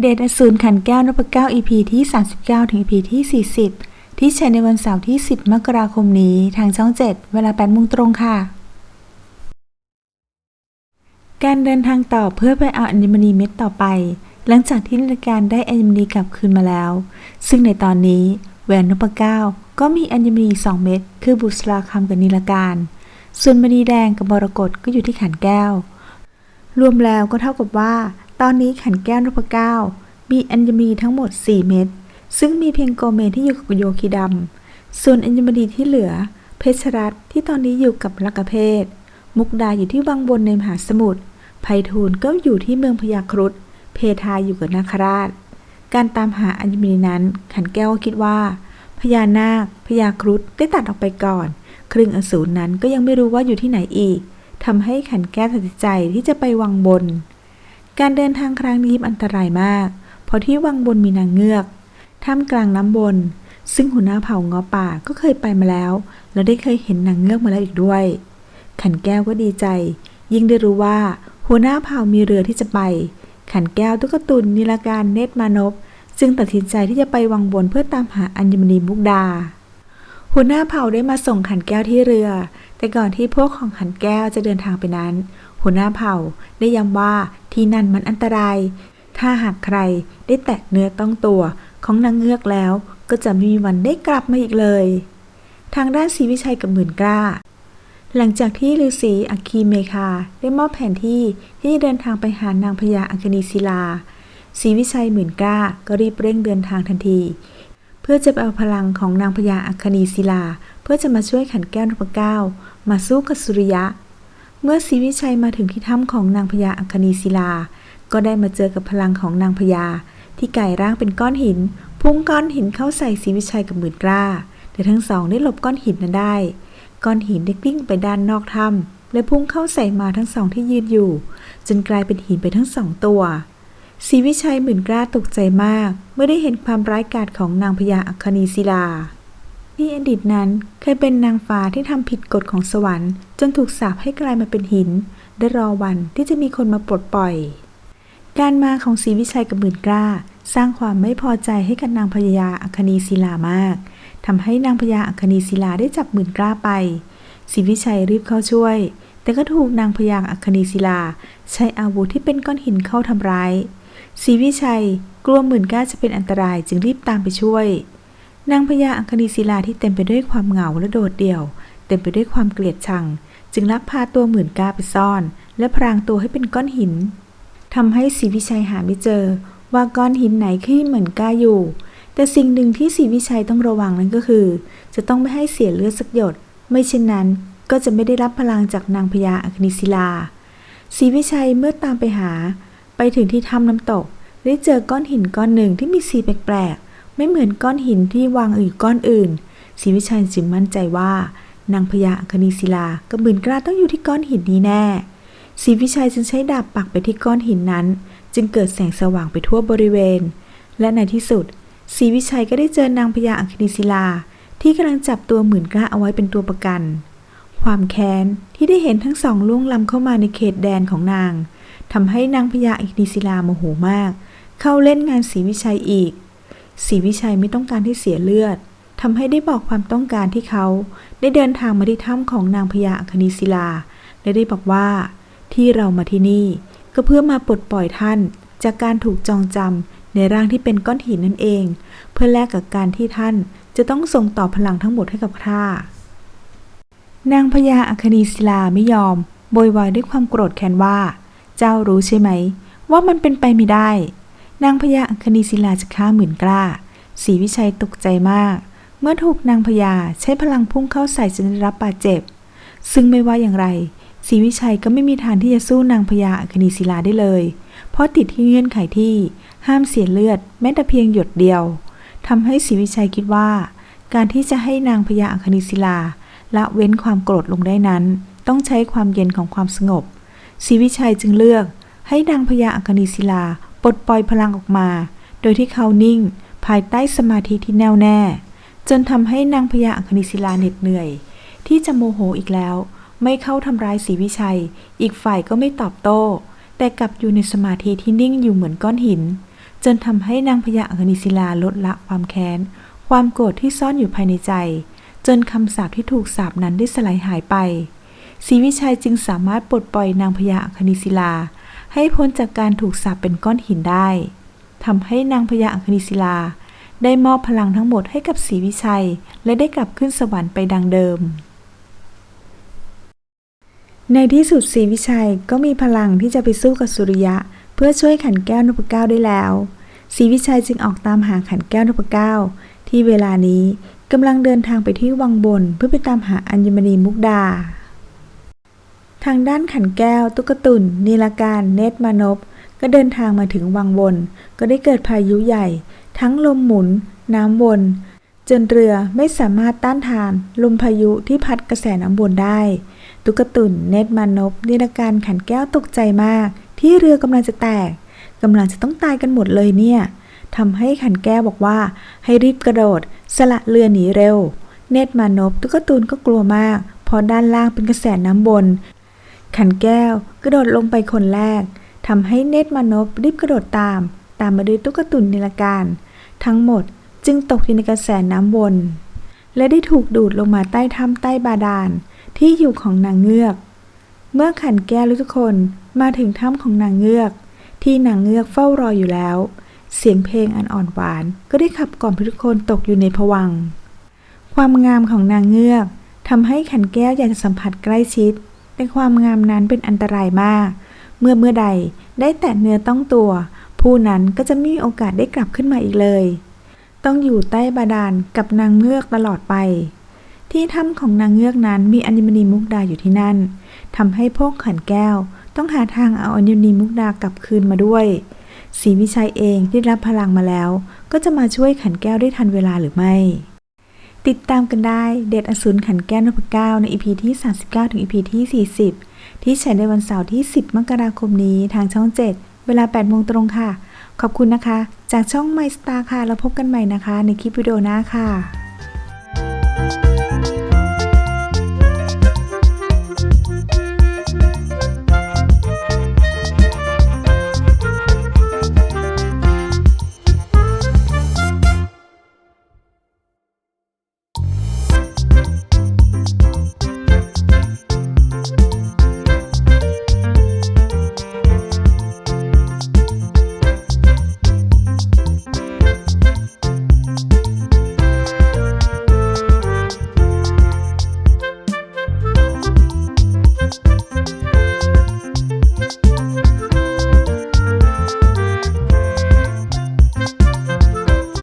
เดชอสูรขันแก้วนพเก้า EP ที่ 39 ถึง EP ที่ 40 ที่ใช้ในวันเสาร์ที่ 10 มกราคมนี้ทางช่อง 7 เวลา8โมงตรงค่ะ การเดินทางต่อเพื่อไปเอาอัญมณีเม็ดต่อไป หลังจากที่นาฬิการได้อัญมณีกลับคืนมาแล้ว ซึ่งในตอนนี้แหวนนพเก้าก็มีอัญมณี2เม็ดคือบุษราคำกับนิลการ ส่วนมณีแดงกับมรกตก็อยู่ที่ขันแก้ว รวมแล้วก็เท่ากับว่า ตอนนี้ขันแก้วนพเก้ามีอัญมณีทั้งหมด 4 เม็ด ซึ่งมีเพียงโกเมที่อยู่กับโยคีดำ ส่วนอัญมณีที่เหลือ เพชรรัตที่ตอนนี้อยู่กับลักเพศ มุกดาอยู่ที่วังบนในมหาสมุทรไพฑูรย์ก็อยู่ที่เมืองพยาครุฑ เพทาอยู่กับนาคราช การตามหาอัญมณีนั้น ขันแก้วคิดว่า พญานาค พญาครุฑได้ตัดออกไปก่อน ครึ่งอสูรนั้นก็ยังไม่รู้ว่าอยู่ที่ไหนอีกทำให้ขันแก้วตัดสินใจที่จะไปวังบน การเดินทางครั้งนี้อันตรายมาก เพราะที่วังบนมีนางเงือกท่ามกลางน้ำบน ซึ่งหัวหน้าเผ่างอป่าก็เคยไปมาแล้ว แล้วได้เคยเห็นนางเงือกมาแล้วอีกด้วย ขันแก้วก็ดีใจ ยิ่งได้รู้ว่า หัวหน้าเผ่ามีเรือที่จะไป ขันแก้วตุกตุนนิลการเนตรมานพจึงตัดสินใจที่จะไปวังบนเพื่อตามหาอัญมณีมุกดา หัวหน้าเผ่าได้มาส่งขันแก้วที่เรือ แต่ก่อนที่พวกของขันแก้วจะเดินทางไปนั้น หัวหน้าเผ่าได้ย้ำว่า ที่นั่นมันอันตราย ถ้าหากใครได้แตะเนื้อต้องตัวของนางเงือกแล้วก็จะไม่มีวันได้กลับมาอีกเลย ทางด้านศรีวิชัยกับหมื่นกล้า หลังจากที่ฤาษีอัคคีเมคาได้มอบแผนที่ที่จะเดินทางไปหานางพญาอัคนีศิลาศรีวิชัยหมื่นกล้าก็รีบเร่งเดินทางทันที เพื่อจะไปเอาพลังของนางพญาอัคนีศิลา เพื่อจะมาช่วยขันแก้วนพเก้า มาสู้กับสุริยะ เมื่อศรีวิชัยมาถึงที่ถ้ำของนางพญาอัคนีศิลา ก็ได้มาเจอกับพลังของนางพญาที่กายร่างเป็นก้อนหิน พุ่งก้อนหินเข้าใส่ศรีวิชัยกับหมื่นกล้า แต่ทั้งสองได้หลบก้อนหินนั้นได้ ก้อนหินได้กลิ้งไปด้านนอกถ้ำและพุ่งเข้าใส่มาทั้งสองที่ยืนอยู่ จนกลายเป็นหินไปทั้งสองตัวศรีวิชัยหมื่นกล้าตกใจมาก เมื่อได้เห็นความร้ายกาจของนางพญาอัคนีศิลา ที่อดีตนั้นเคยเป็นนางฟ้าที่ทำผิดกฎของสวรรค์ จนถูกสาปให้กลายมาเป็นหิน ได้รอวันที่จะมีคนมาปลดปล่อย การมาของศรีวิชัยกับหมื่นกล้า สร้างความไม่พอใจให้กับนางพญาอัคนีศิลามากทำให้นางพญาอัคนีศิลาได้จับหมื่นกล้าไปศรีวิชัยรีบเข้าช่วย แต่ก็ถูกนางพญาอัคนีศิลา ใช้อาวุธที่เป็นก้อนหินเข้าทำร้ายศรีวิชัยกลัวหมื่นกล้าจะเป็นอันตรายจึงรีบตามไปช่วย นางพญาอังคนีศิลาที่เต็มไปด้วยความเหงาและโดดเดี่ยว เต็มไปด้วยความเกลียดชัง จึงลักพาตัวหมื่นก้าไปซ่อน และพรางตัวให้เป็นก้อนหินทำให้ศรีวิชัยหาไม่เจอ ว่าก้อนหินไหนที่เหมือนก้าอยู่ แต่สิ่งหนึ่งที่ศรีวิชัยต้องระวังนั้นก็คือ จะต้องไม่ให้เสียเลือดสักหยด ไม่เช่นนั้นก็จะไม่ได้รับพลังจากนางพญาอัคนีศิลาศรีวิชัยเมื่อตามไปหา ไปถึงที่ถ้ำน้ำตก ได้เจอก้อนหินก้อนหนึ่งที่มีสีแปลก ไม่เหมือนก้อนหินที่วางอยู่ก้อนอื่นศรีวิชัยจึงมั่นใจว่า นางพญาอัคนีศิลากับหมื่นกล้าต้องอยู่ที่ก้อนหินนี้แน่ศรีวิชัยจึงใช้ดาบปักไปที่ก้อนหินนั้น จึงเกิดแสงสว่างไปทั่วบริเวณ และในที่สุดศรีวิชัยก็ได้เจอนางพญาอัคนีศิลา ที่กำลังจับตัวหมื่นกล้าเอาไว้เป็นตัวประกัน ความแค้นที่ได้เห็นทั้งสองล่วงล้ำเข้ามาในเขตแดนของนางทำให้นางพญาอัคนีศิลาโมโหมาก เข้าเล่นงานศรีวิชัยอีก ศรีวิชัยไม่ต้องการที่เสียเลือดทำให้ได้บอกความต้องการที่เขา ได้เดินทางมาที่ถ้ำของนางพญาอัคนีศิลา และได้บอกว่า ที่เรามาที่นี่ ก็เพื่อมาปลดปล่อยท่าน จากการถูกจองจำในร่างที่เป็นก้อนหินนั่นเอง เพื่อแลกกับการที่ท่านจะต้องส่งต่อพลังทั้งหมดให้กับข้านางพญาอัคนีศิลาไม่ยอมโวยวายด้วยความโกรธแค้นว่า เจ้ารู้ใช่ไหม ว่ามันเป็นไปไม่ได้ นางพญาอัคนีศิลาจะฆ่าหมื่นกล้าศรีวิชัยตกใจมาก เมื่อถูกนางพญาใช้พลังพุ่งเข้าใส่จนได้รับบาดเจ็บ ซึ่งไม่ว่าอย่างไรศรีวิชัยก็ไม่มีทางที่จะสู้นางพญาอัคนีศิลาได้เลย เพราะติดที่เงื่อนไขที่ห้ามเสียเลือดแม้แต่เพียงหยดเดียวทำให้ศรีวิชัยคิดว่า การที่จะให้นางพญาอัคนีศิลาละเว้นความโกรธลงได้นั้น ต้องใช้ความเย็นของความสงบศรีวิชัยจึงเลือกให้นางพญาอัคนีศิลา ลดปล่อยพลังออกมา โดยที่เขานิ่ง ภายใต้สมาธิที่แน่วแน่ จนทำให้นางพญาอัคนีศิลาเหน็ดเหนื่อย ที่จะโมโหอีกแล้ว ไม่เข้าทำร้ายศรีวิชัย อีกฝ่ายก็ไม่ตอบโต้ แต่กลับอยู่ในสมาธิที่นิ่งอยู่เหมือนก้อนหิน จนทำให้นางพญาอคนิศิลาลดละความแค้น ความโกรธที่ซ่อนอยู่ภายในใจ จนคำสาปที่ถูกสาปนั้นได้สลายหายไปศรีวิชัยจึงสามารถปลดปล่อยนางพญาอคนิศิลา ให้พ้นจากการถูกสาปเป็นก้อนหินได้ทำให้นางพญาอัคนิศิลา ได้มอบพลังทั้งหมดให้กับศรีวิชัย และได้กลับขึ้นสวรรค์ไปดังเดิม ในที่สุดศรีวิชัยก็มีพลังที่จะไปสู้กับสุริยะ เพื่อช่วยขันแก้วนพเก้าได้แล้วศรีวิชัยจึงออกตามหาขันแก้วนพเก้าที่เวลานี้กำลังเดินทางไปที่วังบนเพื่อไปตามหาอัญมณีมุกดา ทางด้านขันแก้ว ตุ๊กตุนนีลการเนตรมานพก็เดินทางมาถึงวังบนก็ได้เกิดพายุใหญ่ ทั้งลมหมุน น้ำวน จนเรือไม่สามารถต้านทาน ลมพายุที่พัดกระแสน้ำวนได้ ตุ๊กตุนเนตรมานพนิรการขันแก้วตกใจมาก ที่เรือกำลังจะแตกกำลังจะต้องตายกันหมดเลยเนี่ยทำให้ขันแก้วบอกว่า ให้รีบกระโดด สละเรือหนีเร็ว เนตรมานพตุ๊กตุนก็กลัวมาก เพราะด้านล่างเป็นกระแสน้ำวน ขันแก้วกระโดดลงไปคนแรกทำให้เนตรมานพรีบกระโดดตาม ตามมาด้วยตุ๊กตุนนิลการ ทั้งหมดจึงตกอยู่ในกระแสน้ำวน และได้ถูกดูดลงมาใต้ถ้ำใต้บาดาลที่อยู่ของนางเงือก เมื่อขันแก้วทุกคนมาถึงถ้ำของนางเงือก ที่นางเงือกเฝ้ารออยู่แล้ว เสียงเพลงอันอ่อนหวาน ก็ได้ขับกล่อมทุกคนตกอยู่ในผวังค์ความงามของนางเงือกทำให้ขันแก้วอยากจะสัมผัสใกล้ชิด แต่ความงามนั้นเป็นอันตรายมาก เมื่อเมื่อใดได้แตะเนื้อต้องตัว ผู้นั้นก็จะไม่มีโอกาสได้กลับขึ้นมาอีกเลย ต้องอยู่ใต้บาดาลกับนางเงือกตลอดไป ที่ถ้ำของนางเงือกนั้นมีอัญมณีมุกดาอยู่ที่นั่นทำให้พวกขันแก้ว ต้องหาทางเอาอัญมณีมุกดากลับคืนมาด้วยศรีวิชัยเองที่รับพลังมาแล้ว ก็จะมาช่วยขันแก้วได้ทันเวลาหรือไม่ ติดตามกันได้เด็ดอสูรขันแก้วนพเก้าในอีพีที่ 39 ถึงอีพีที่ 40 ที่ฉายในวันเสาร์ที่ 10 มกราคมนี้ทางช่อง 7 เวลา 8 โมงตรงค่ะ ขอบคุณนะคะ จากช่อง My Star ค่ะ แล้วพบกันใหม่นะคะ ในคลิปวิดีโอหน้าค่ะ